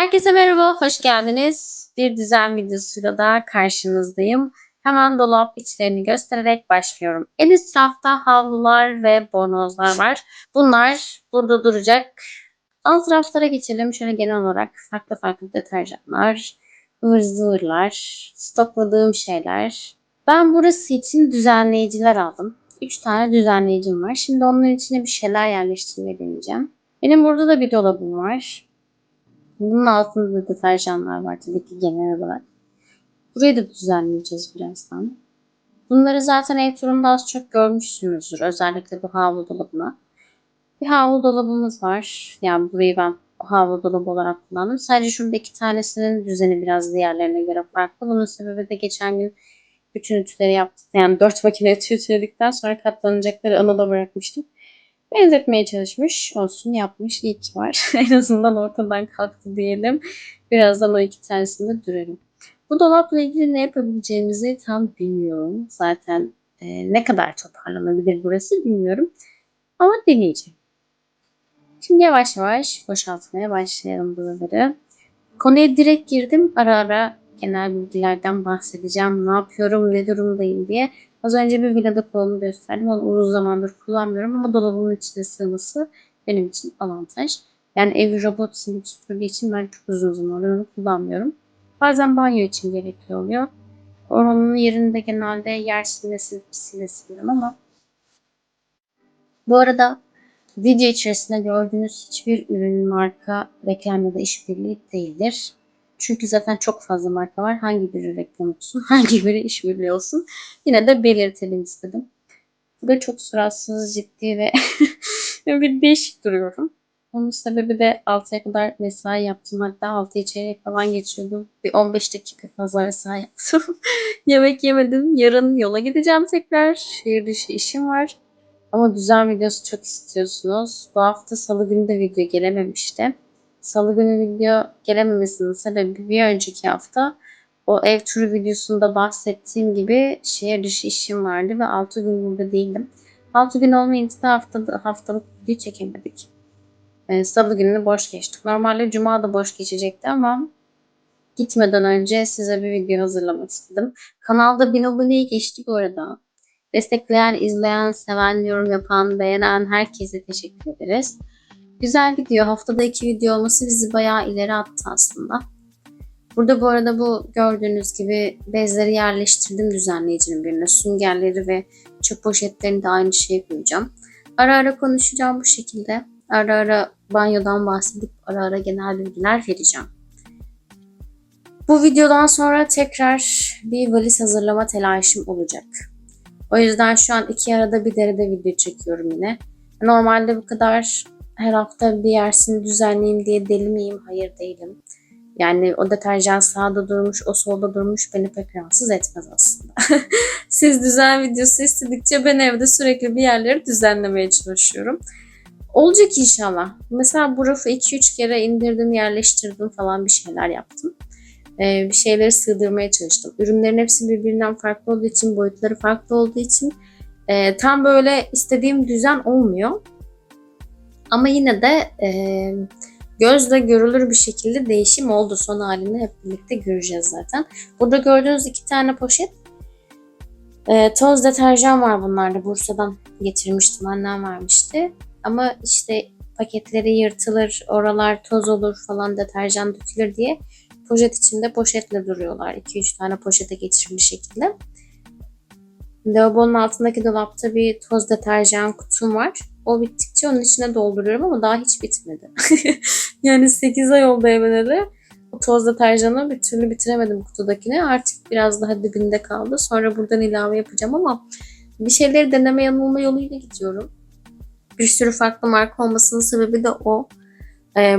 Herkese merhaba, hoş geldiniz. Bir düzen videosuyla da karşınızdayım. Hemen dolap içlerini göstererek başlıyorum. En üst rafta havlular ve bornozlar var. Bunlar burada duracak. Alt raflara geçelim. Şöyle genel olarak farklı farklı deterjanlar, ıvır zıvırlar, stokladığım şeyler. Ben burası için düzenleyiciler aldım. 3 tane düzenleyicim var. Şimdi onların içine bir şeyler yerleştirmeyi deneyeceğim. Benim burada da bir dolabım var. Bunun altında da deterjanlar var tabii ki genel olarak. Burayı da düzenleyeceğiz birazdan. Bunları zaten ev turunda az çok görmüşsünüzdür. Özellikle bu havlu dolabına. Bir havlu dolabımız var. Yani burayı ben havlu dolabı olarak kullandım. Sadece şurada iki tanesinin düzeni biraz diğerlerine göre farklı. Bunun sebebi de geçen gün bütün ütüleri yaptık. Yani dört makine ütü ütüledikten sonra katlanacakları anada bırakmıştım benzetmeye çalışmış. Olsun yapmış. İyi ki var. en azından ortadan kalktı diyelim. Birazdan o iki tanesinde durarım. Bu dolapla ilgili ne yapabileceğimizi tam bilmiyorum. Zaten e, ne kadar toparlanabilir burası bilmiyorum. Ama deneyeceğim. Şimdi yavaş yavaş boşaltmaya başlayalım buraları. Konuya direkt girdim. Ara ara genel bilgilerden bahsedeceğim. Ne yapıyorum, ne durumdayım diye. Az önce bir villada kolumu gösterdim. Onu uzun zamandır kullanmıyorum ama dolabımın içine sığması benim için avantaj. Yani evi robot süpürdüğü için ben çok uzun zamandır onu kullanmıyorum. Bazen banyo için gerekli oluyor. Onun yerinde genelde yer silmesi silesiyorum ama bu arada video içerisinde gördüğünüz hiçbir ürün marka reklam ya da işbirliği değildir. Çünkü zaten çok fazla marka var. Hangi biri reklam olsun, hangi biri işbirliği olsun. Yine de belirtelim istedim. Burada çok suratsız, ciddi ve bir değişik duruyorum. Onun sebebi de 6'ya kadar mesai yaptım. Hatta 6 içeri falan geçiyordum. Bir 15 dakika fazla mesai yaptım. Yemek yemedim. Yarın yola gideceğim tekrar. Şehir dışı işim var. Ama düzen videosu çok istiyorsunuz. Bu hafta salı günü de video gelememişti. Salı günü video gelememesinin sebebi bir önceki hafta o ev turu videosunda bahsettiğim gibi şehir dışı işim vardı ve 6 gün burada değildim. 6 gün olmayınca da haftada, haftalık video çekemedik. Ee, Salı gününü boş geçtik. Normalde Cuma da boş geçecekti ama gitmeden önce size bir video hazırlamak istedim. Kanalda 1000 aboneyi geçti bu arada. Destekleyen, izleyen, seven, yorum yapan, beğenen herkese teşekkür ederiz. Güzel video. Haftada iki video olması bizi bayağı ileri attı aslında. Burada bu arada bu gördüğünüz gibi bezleri yerleştirdim düzenleyicinin birine. Süngerleri ve çöp poşetlerini de aynı şeye koyacağım. Ara ara konuşacağım bu şekilde. Ara ara banyodan bahsedip ara ara genel bilgiler vereceğim. Bu videodan sonra tekrar bir valiz hazırlama telaşım olacak. O yüzden şu an iki arada bir derede video çekiyorum yine. Normalde bu kadar her hafta bir yersini düzenleyeyim diye deli miyim? Hayır değilim. Yani o deterjan sağda durmuş, o solda durmuş beni pek rahatsız etmez aslında. Siz düzen videosu istedikçe ben evde sürekli bir yerleri düzenlemeye çalışıyorum. Olacak inşallah. Mesela bu rafı 2-3 kere indirdim, yerleştirdim falan bir şeyler yaptım. Ee, bir şeyleri sığdırmaya çalıştım. Ürünlerin hepsi birbirinden farklı olduğu için, boyutları farklı olduğu için e, tam böyle istediğim düzen olmuyor. Ama yine de e, gözle görülür bir şekilde değişim oldu. Son halini hep birlikte göreceğiz zaten. Burada gördüğünüz iki tane poşet e, toz deterjan var bunlarda. Bursa'dan getirmiştim. Annem vermişti. Ama işte paketleri yırtılır, oralar toz olur falan deterjan dökülür diye poşet içinde poşetle duruyorlar. 2-3 tane poşete geçirilmiş şekilde. Lavabonun altındaki dolapta bir toz deterjan kutum var. O bittikçe onun içine dolduruyorum ama daha hiç bitmedi. yani 8 ay oldu evleneli. O toz deterjanı bir türlü bitiremedim kutudakini. Artık biraz daha dibinde kaldı. Sonra buradan ilave yapacağım ama bir şeyleri deneme yanılma yoluyla gidiyorum. Bir sürü farklı marka olmasının sebebi de o. Ee,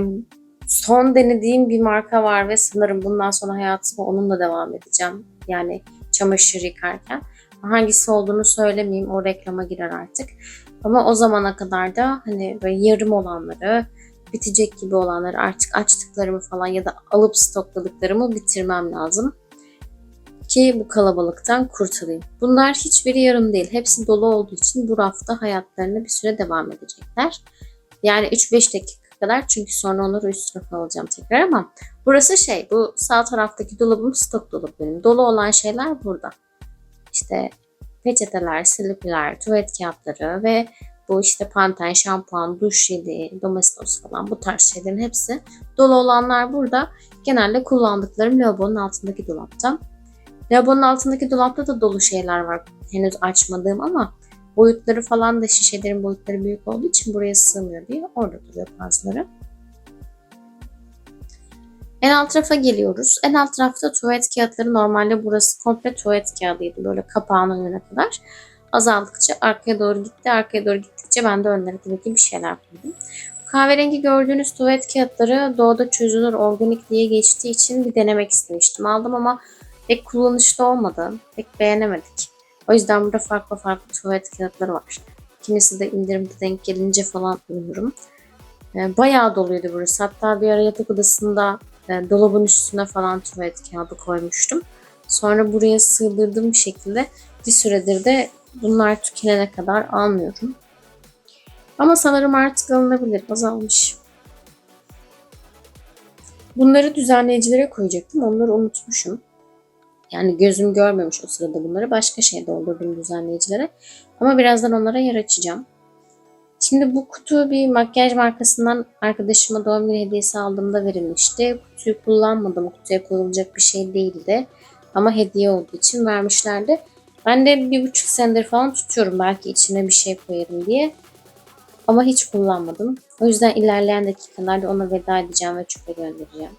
son denediğim bir marka var ve sanırım bundan sonra hayatıma onunla devam edeceğim. Yani çamaşır yıkarken. Hangisi olduğunu söylemeyeyim o reklama girer artık. Ama o zamana kadar da hani böyle yarım olanları, bitecek gibi olanları artık açtıklarımı falan ya da alıp stokladıklarımı bitirmem lazım. Ki bu kalabalıktan kurtulayım. Bunlar hiçbiri yarım değil. Hepsi dolu olduğu için bu rafta hayatlarına bir süre devam edecekler. Yani 3-5 dakika kadar çünkü sonra onları üst rafa alacağım tekrar ama burası şey bu sağ taraftaki dolabım stok dolabı. Dolu olan şeyler burada. İşte peçeteler, silipiler, tuvalet kağıtları ve bu işte panten, şampuan, duş jeli, domestos falan bu tarz şeylerin hepsi dolu olanlar burada. Genelde kullandıklarım lavabonun altındaki dolapta. Lavabonun altındaki dolapta da dolu şeyler var. Henüz açmadığım ama boyutları falan da şişelerin boyutları büyük olduğu için buraya sığmıyor diye orada duruyor bazıları. En alt tarafa geliyoruz. En alt tarafta tuvalet kağıtları normalde burası komple tuvalet kağıdıydı böyle kapağının önüne kadar. Azaldıkça arkaya doğru gitti. Arkaya doğru gittikçe ben de önlere tabii ki bir şeyler koydum. Kahverengi gördüğünüz tuvalet kağıtları doğada çözünür organik diye geçtiği için bir denemek istemiştim. Aldım ama pek kullanışlı olmadı. Pek beğenemedik. O yüzden burada farklı farklı tuvalet kağıtları var. Kimisi de indirimde denk gelince falan bulurum. E, bayağı doluydu burası. Hatta bir ara yatak odasında e, dolabın üstüne falan tuvalet kağıdı koymuştum. Sonra buraya sığdırdım bir şekilde. Bir süredir de bunlar tükenene kadar almıyorum. Ama sanırım artık alınabilir. Azalmış. Bunları düzenleyicilere koyacaktım. Onları unutmuşum. Yani gözüm görmemiş o sırada bunları. Başka şey doldurdum düzenleyicilere. Ama birazdan onlara yer açacağım. Şimdi bu kutu bir makyaj markasından arkadaşıma doğum günü hediyesi aldığımda verilmişti. Kutuyu kullanmadım. Kutuya koyulacak bir şey değildi. Ama hediye olduğu için vermişlerdi. Ben de bir buçuk senedir falan tutuyorum belki içine bir şey koyarım diye. Ama hiç kullanmadım. O yüzden ilerleyen dakikalarda ona veda edeceğim ve çöpe göndereceğim.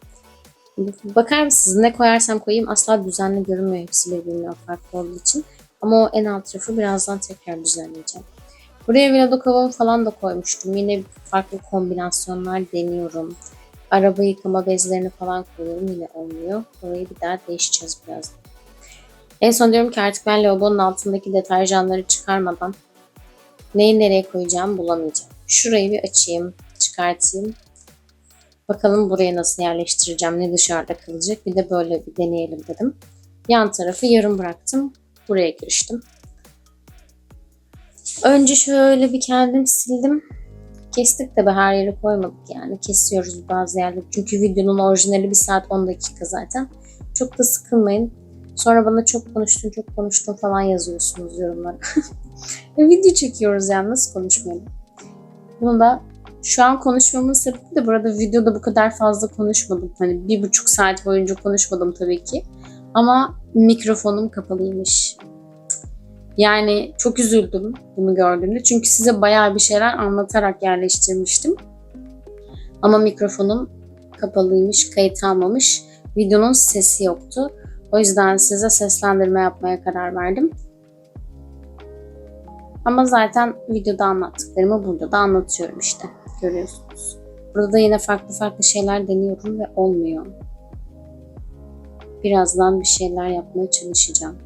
Bakar mısınız ne koyarsam koyayım asla düzenli görünmüyor hepsi birbirinden farklı olduğu için. Ama o en alt tarafı birazdan tekrar düzenleyeceğim. Buraya Viladokov'un falan da koymuştum. Yine farklı kombinasyonlar deniyorum. Araba yıkama bezlerini falan koyuyorum. Yine olmuyor. Orayı bir daha değişeceğiz birazdan. En son diyorum ki artık ben lavabonun altındaki deterjanları çıkarmadan neyi nereye koyacağım bulamayacağım. Şurayı bir açayım, çıkartayım. Bakalım buraya nasıl yerleştireceğim, ne dışarıda kalacak. Bir de böyle bir deneyelim dedim. Yan tarafı yarım bıraktım. Buraya giriştim. Önce şöyle bir kendim sildim. Kestik de her yere koymadık yani. Kesiyoruz bazı yerleri. Çünkü videonun orijinali 1 saat 10 dakika zaten. Çok da sıkılmayın. Sonra bana çok konuştun, çok konuştun falan yazıyorsunuz yorumlara. Video çekiyoruz yani nasıl konuşmayalım. Bunu da şu an konuşmamın sebebi de burada videoda bu kadar fazla konuşmadım. Hani bir buçuk saat boyunca konuşmadım tabii ki. Ama mikrofonum kapalıymış. Yani çok üzüldüm bunu gördüğümde. Çünkü size bayağı bir şeyler anlatarak yerleştirmiştim. Ama mikrofonum kapalıymış, kayıt almamış. Videonun sesi yoktu. O yüzden size seslendirme yapmaya karar verdim. Ama zaten videoda anlattıklarımı burada da anlatıyorum işte. Görüyorsunuz. Burada da yine farklı farklı şeyler deniyorum ve olmuyor. Birazdan bir şeyler yapmaya çalışacağım.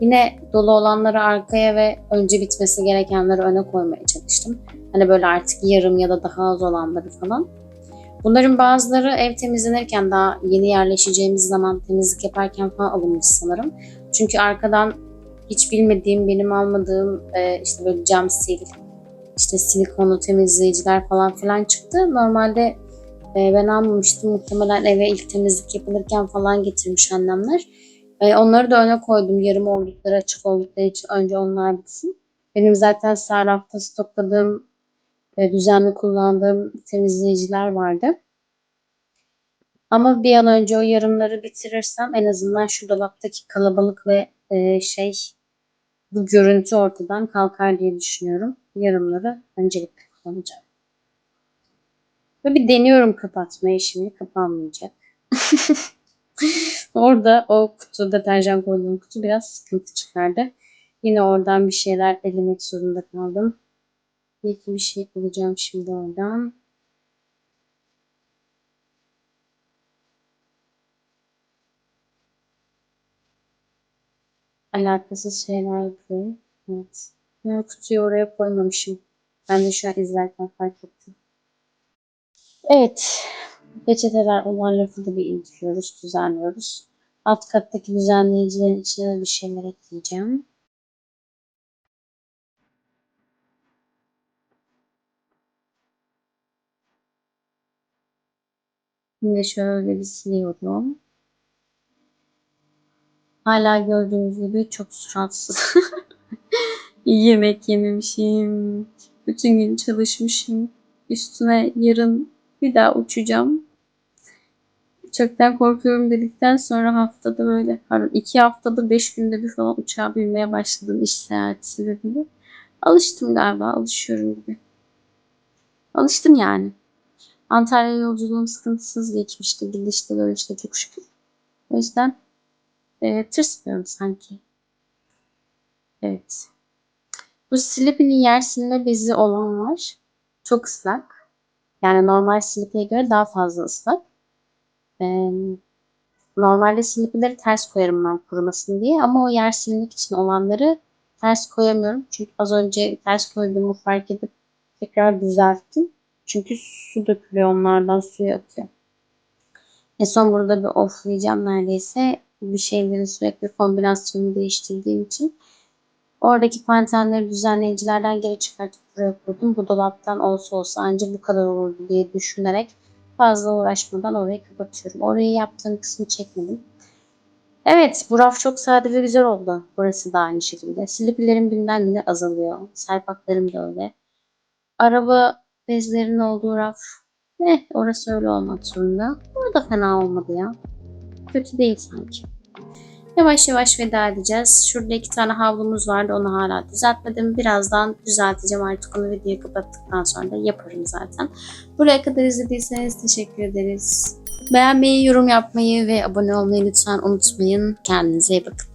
Yine dolu olanları arkaya ve önce bitmesi gerekenleri öne koymaya çalıştım. Hani böyle artık yarım ya da daha az olanları falan. Bunların bazıları ev temizlenirken daha yeni yerleşeceğimiz zaman temizlik yaparken falan alınmış sanırım. Çünkü arkadan hiç bilmediğim, benim almadığım e, işte böyle cam sil, işte silikonlu temizleyiciler falan filan çıktı. Normalde e, ben almamıştım. Muhtemelen eve ilk temizlik yapılırken falan getirmiş annemler. E, onları da öne koydum. Yarım oldukları, açık oldukları için önce onlar bitsin. Benim zaten sarrafta stokladığım, e, düzenli kullandığım temizleyiciler vardı. Ama bir an önce o yarımları bitirirsem en azından şu dolaptaki kalabalık ve e, şey bu görüntü ortadan kalkar diye düşünüyorum. Yarımları öncelikle kullanacağım. Ve bir deniyorum kapatmayı şimdi kapanmayacak. Orada o kutu deterjan koyduğum kutu biraz sıkıntı çıkardı. Yine oradan bir şeyler elemek zorunda kaldım. Bir bir şey bulacağım şimdi oradan. Alakasız şeyler yapıyorum. Evet. Ben kutuyu oraya koymamışım. Ben de şu an izlerken fark ettim. Evet. Peçeteler da bir indiriyoruz, düzenliyoruz. Alt kattaki düzenleyicilerin içine de bir şeyler ekleyeceğim. Şimdi şöyle bir siliyorum. Hala gördüğünüz gibi çok suratsız. Yemek yememişim. Bütün gün çalışmışım. Üstüne yarın bir daha uçacağım. Uçaktan korkuyorum dedikten sonra haftada böyle pardon iki haftada beş günde bir falan uçağa binmeye başladım iş seyahati sebebiyle. Alıştım galiba. Alışıyorum gibi. Alıştım yani. Antalya yolculuğum sıkıntısız geçmişti. Gidişte işte çok şükür. O yüzden e, tırsmıyorum sanki. Evet. Bu Sleepy'nin yer silme bezi olan var. Çok ıslak. Yani normal Sleepy'ye göre daha fazla ıslak. Ee, normalde Sleepy'leri ters koyarım ben kurumasın diye. Ama o yer silmek için olanları ters koyamıyorum. Çünkü az önce ters koyduğumu fark edip tekrar düzelttim. Çünkü su dökülüyor onlardan suya atıyor. En son burada bir offlayacağım neredeyse. Bir şeylerin sürekli kombinasyonunu değiştirdiğim için. Oradaki pantenleri düzenleyicilerden geri çıkartıp buraya koydum. Bu dolaptan olsa olsa ancak bu kadar olurdu diye düşünerek fazla uğraşmadan orayı kapatıyorum. Orayı yaptığım kısmı çekmedim. Evet bu raf çok sade ve güzel oldu. Burası da aynı şekilde. Sliplerim günden güne azalıyor. Sayfaklarım da öyle. Araba bezlerinin olduğu raf. Eh orası öyle olmak zorunda. Burada fena olmadı ya. Kötü değil sanki. Yavaş yavaş veda edeceğiz. Şurada iki tane havlumuz vardı. Onu hala düzeltmedim. Birazdan düzelteceğim artık onu videoyu kapattıktan sonra da yaparım zaten. Buraya kadar izlediyseniz teşekkür ederiz. Beğenmeyi, yorum yapmayı ve abone olmayı lütfen unutmayın. Kendinize iyi bakın.